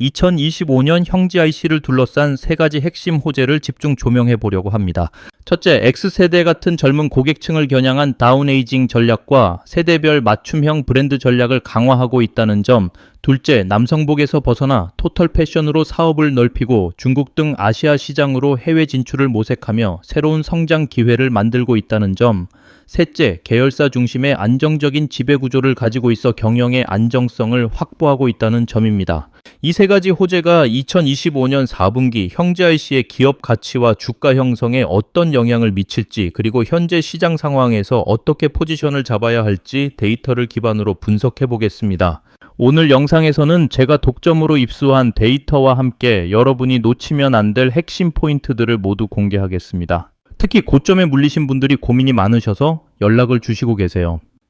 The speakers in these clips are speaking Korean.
2025년 형지 IC를 둘러싼 세 가지 핵심 호재를 집중 조명해 보려고 합니다. 첫째, X세대 같은 젊은 고객층을 겨냥한 다운에이징 전략과 세대별 맞춤형 브랜드 전략을 강화하고 있다는 점. 둘째, 남성복에서 벗어나 토털 패션으로 사업을 넓히고 중국 등 아시아 시장으로 해외 진출을 모색하며 새로운 성장 기회를 만들고 있다는 점. 셋째, 계열사 중심의 안정적인 지배 구조를 가지고 있어 경영의 안정성을 확보하고 있다는 점입니다. 이 세 가지 호재가 2025년 4분기 형제 IC의 기업 가치와 주가 형성에 어떤 영향을 미칠지 그리고 현재 시장 상황에서 어떻게 포지션을 잡아야 할지 데이터를 기반으로 분석해 보겠습니다. 오늘 영상에서는 제가 독점으로 입수한 데이터와 함께 여러분이 놓치면 안 될 핵심 포인트들을 모두 공개하겠습니다. 특히 고점에 물리신 분들이 고민이 많으셔서 연락을 주시고 계세요.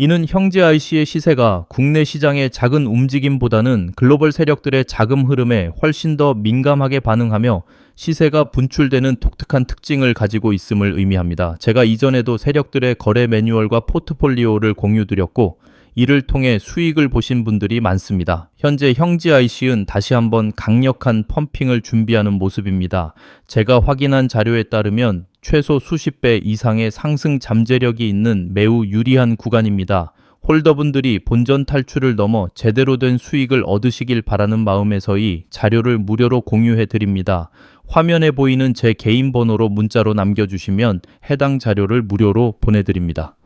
이는 형제 IC의 시세가 국내 시장의 작은 움직임보다는 글로벌 세력들의 자금 흐름에 훨씬 더 민감하게 반응하며 시세가 분출되는 독특한 특징을 가지고 있음을 의미합니다. 제가 이전에도 세력들의 거래 매뉴얼과 포트폴리오를 공유드렸고 이를 통해 수익을 보신 분들이 많습니다. 현재 형지 IC은 다시 한번 강력한 펌핑을 준비하는 모습입니다. 제가 확인한 자료에 따르면 최소 수십 배 이상의 상승 잠재력이 있는 매우 유리한 구간입니다. 홀더분들이 본전 탈출을 넘어 제대로 된 수익을 얻으시길 바라는 마음에서 이 자료를 무료로 공유해 드립니다. 화면에 보이는 제 개인 번호로 문자로 남겨주시면 해당 자료를 무료로 보내드립니다.